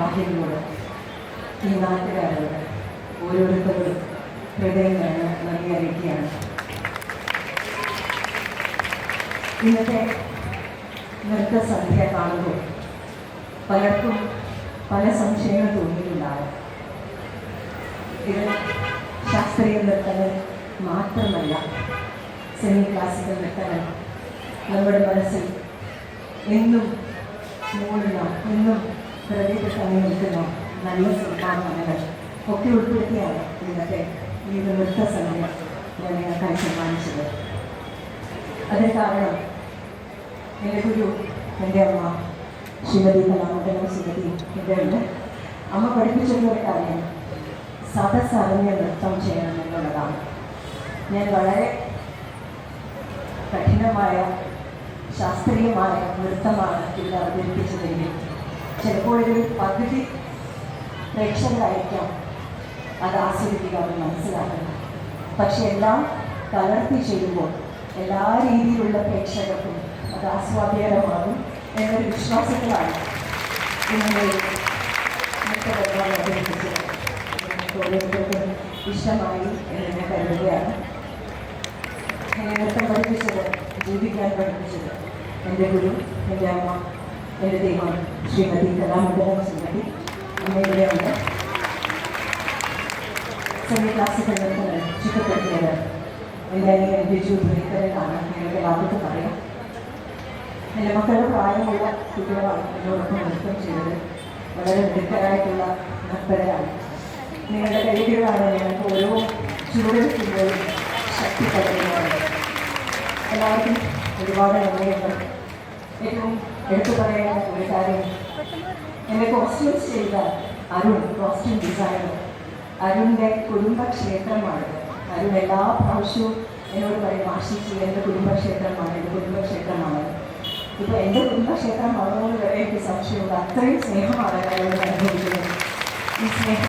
ഭാഗ്യങ്ങളോട് ഈ നാട്ടുകാരോട് ഓരോരുത്തരോടും ഹൃദയം വേണം നന്ദി അറിയിക്കുകയാണ്. ഇന്നത്തെ നൃത്തസന്ധ്യ കാണുമ്പോൾ പലർക്കും പല സംശയങ്ങൾ തോന്നിയിട്ടുണ്ടാകും. ഇത് ശാസ്ത്രീയ നൃത്തങ്ങൾ മാത്രമല്ല സെമി ക്ലാസിക്കൽ നൃത്തങ്ങൾ നമ്മുടെ മനസ്സിൽ എന്നും മൂടുന്ന എന്നും തങ്ങി നിൽക്കുന്ന നല്ല സംഘാടനങ്ങൾ ഒക്കെ ഉൾപ്പെടുത്തിയാണ് ഇന്നത്തെ ഈ ഒരു നൃത്ത സമയം ഞാൻ നിങ്ങൾക്കായി സമ്മാനിച്ചത് അതിന് കാരണം എന്റെ ഗുരു എന്റെ അമ്മ ശ്രീമതി കലാമണ്ഡലം ശ്രീമതി എന്റെ ഉണ്ട് അമ്മ പഠിപ്പിച്ചിരുന്ന ഒരു കാര്യം സദസ്സറിഞ്ഞ നൃത്തം ചെയ്യണം എന്നുള്ളതാണ് ഞാൻ വളരെ കഠിനമായ ശാസ്ത്രീയമായ നൃത്തമാണ് ഇത് അവതരിപ്പിച്ചതെങ്കിൽ ചിലപ്പോൾ ഒരു പകുതി പ്രേക്ഷകരായിരിക്കാം. അത് ആസ്വദിക്കുക അവർ മനസ്സിലാക്കുക. പക്ഷെ എല്ലാം കലർത്തി ചെയ്യുമ്പോൾ എല്ലാ രീതിയിലുള്ള പ്രേക്ഷകർക്കും അത് ആസ്വാദ്യകരമാകും എന്നൊരു വിശ്വാസത്തിലാണ് ഇന്നലെ ഓരോരുത്തർക്കും ഇഷ്ടമായി എന്ന് ഞാൻ കരുതുകയാണ്. എന്നെ നൃത്തം പഠിപ്പിച്ചത് ജീവിക്കാൻ പഠിപ്പിച്ചത് എന്റെ ഗുരു എന്റെ അമ്മ. എന്റെ ദൈവം ശ്രീമതി കലാമണ്ഡലം ശ്രീമതി അമ്മ ഇവിടെയുണ്ട് സെമി ക്ലാസിക്കൽ നൃത്തങ്ങൾ ചുറ്റപ്പെടുത്തിയത് എന്റെ അനിയൻ ബിജു പുലിക്കരനാണ് ഞങ്ങളുടെ എല്ലാവർക്കും പറയാം. എന്റെ മക്കളുടെ പ്രായമുള്ള കുട്ടികളാണ് എന്നോടൊപ്പം നൃത്തം ചെയ്തത്. വളരെ മിടുക്കരായിട്ടുള്ള നർത്തകരാണ്. നിങ്ങളുടെ കഴിവുകളാണ് ഞങ്ങൾക്ക് ഓരോ ചുവടെടുക്കുമ്പോഴും ശക്തി പകരുന്നത് എല്ലാവർക്കും ഒരുപാട് നന്ദിയുണ്ട്. ഏറ്റവും എടുത്തു പറയേണ്ട ഒരു കാര്യം. എന്റെ കോസ്റ്റ്യൂംസ് ചെയ്ത അരുൺ കോസ്റ്റ്യൂം ഡിസൈനർ അരുണിന്റെ കുടുംബക്ഷേത്രമാണിത്. അരുൺ എല്ലാ പ്രാവശ്യവും എന്നോട് പറയും ആശിച്ച് എന്റെ കുടുംബക്ഷേത്രമാണ് എന്റെ കുടുംബക്ഷേത്രമാണ്. ഇപ്പോൾ എന്റെ കുടുംബക്ഷേത്രം വളർന്നത് വരെ എനിക്ക് സംശയമുണ്ട്. അത്രയും സ്നേഹമാണ് അയാളോട് അനുഭവിക്കുന്നത്. ഈ സ്നേഹം